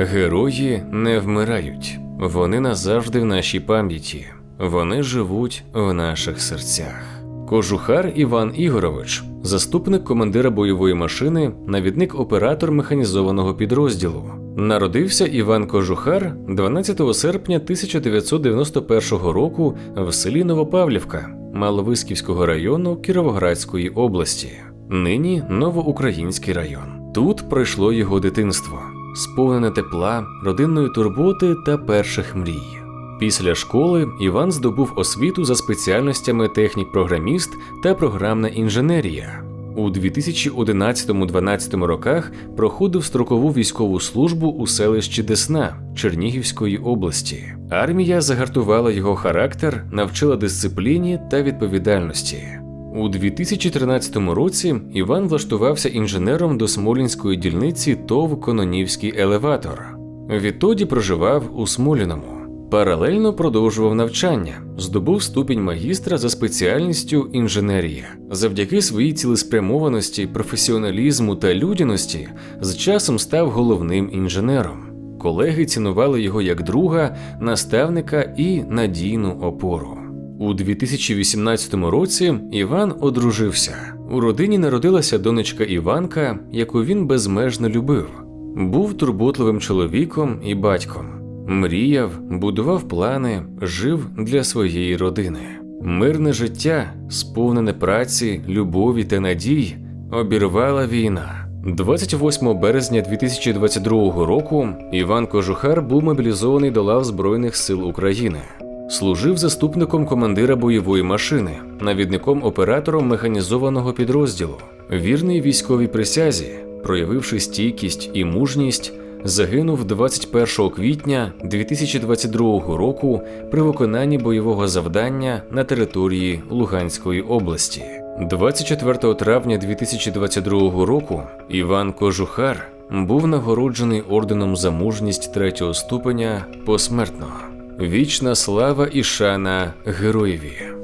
Герої не вмирають, вони назавжди в нашій пам'яті, вони живуть в наших серцях. Кожухар Іван Ігорович, заступник командира бойової машини, навідник оператор механізованого підрозділу. Народився Іван Кожухар 12 серпня 1991 року в селі Новопавлівка Маловисківського району Кіровоградської області, нині Новоукраїнський район. Тут пройшло його дитинство, сповнене тепла, родинної турботи та перших мрій. Після школи Іван здобув освіту за спеціальностями технік-програміст та програмна інженерія. У 2011-12 роках проходив строкову військову службу у селищі Десна Чернігівської області. Армія загартувала його характер, навчила дисципліні та відповідальності. У 2013 році Іван влаштувався інженером до Смолінської дільниці ТОВ Кононівський елеватор. Відтоді проживав у Смоліному. Паралельно продовжував навчання, здобув ступінь магістра за спеціальністю інженерія. Завдяки своїй цілеспрямованості, професіоналізму та людяності з часом став головним інженером. Колеги цінували його як друга, наставника і надійну опору. У 2018 році Іван одружився. У родині народилася донечка Іванка, яку він безмежно любив. Був турботливим чоловіком і батьком. Мріяв, будував плани, жив для своєї родини. Мирне життя, сповнене праці, любові та надій, обірвала війна. 28 березня 2022 року Іван Кожухар був мобілізований до лав Збройних сил України. Служив заступником командира бойової машини, навідником оператором механізованого підрозділу, вірний військовій присязі, проявивши стійкість і мужність, загинув 21 квітня 2022 року при виконанні бойового завдання на території Луганської області. 24 травня 2022 року Іван Кожухар був нагороджений орденом за мужність третього ступеня посмертно. Вічна слава і шана героєві.